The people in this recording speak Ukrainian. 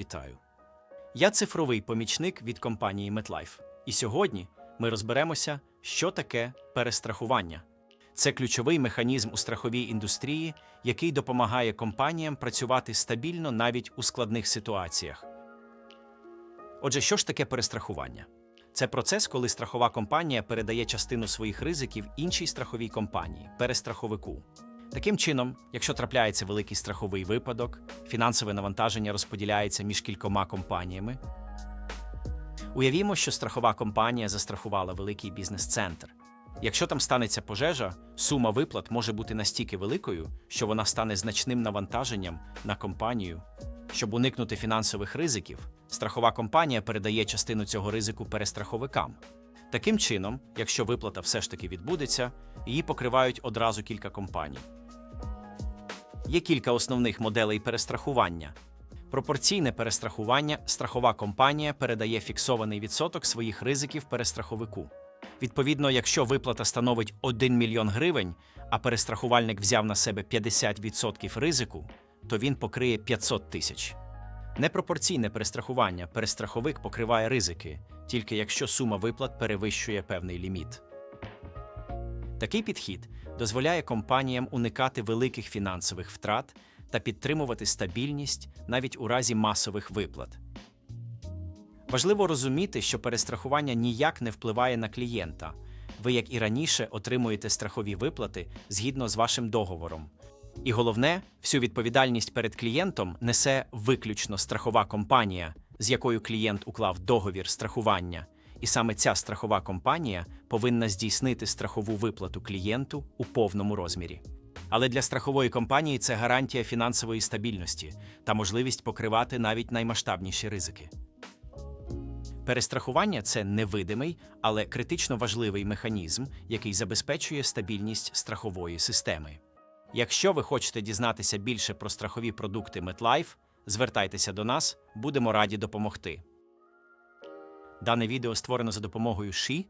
Вітаю. Я цифровий помічник від компанії MetLife. І сьогодні ми розберемося, що таке перестрахування. Це ключовий механізм у страховій індустрії, який допомагає компаніям працювати стабільно навіть у складних ситуаціях. Отже, що ж таке перестрахування? Це процес, коли страхова компанія передає частину своїх ризиків іншій страховій компанії, перестраховику. Таким чином, якщо трапляється великий страховий випадок, фінансове навантаження розподіляється між кількома компаніями. Уявімо, що страхова компанія застрахувала великий бізнес-центр. Якщо там станеться пожежа, сума виплат може бути настільки великою, що вона стане значним навантаженням на компанію. Щоб уникнути фінансових ризиків, страхова компанія передає частину цього ризику перестраховикам. Таким чином, якщо виплата все ж таки відбудеться, її покривають одразу кілька компаній. Є кілька основних моделей перестрахування. Пропорційне перестрахування страхова компанія передає фіксований відсоток своїх ризиків перестраховику. Відповідно, якщо виплата становить 1 мільйон гривень, а перестрахувальник взяв на себе 50% ризику, то він покриє 500 тисяч. Непропорційне перестрахування перестраховик покриває ризики, тільки якщо сума виплат перевищує певний ліміт. Такий підхід дозволяє компаніям уникати великих фінансових втрат та підтримувати стабільність навіть у разі масових виплат. Важливо розуміти, що перестрахування ніяк не впливає на клієнта. Ви, як і раніше, отримуєте страхові виплати згідно з вашим договором. І головне, всю відповідальність перед клієнтом несе виключно страхова компанія, з якою клієнт уклав договір страхування. І саме ця страхова компанія повинна здійснити страхову виплату клієнту у повному розмірі. Але для страхової компанії це гарантія фінансової стабільності та можливість покривати навіть наймасштабніші ризики. Перестрахування це невидимий, але критично важливий механізм, який забезпечує стабільність страхової системи. Якщо ви хочете дізнатися більше про страхові продукти MetLife, звертайтеся до нас, будемо раді допомогти. Дане відео створено за допомогою ШІ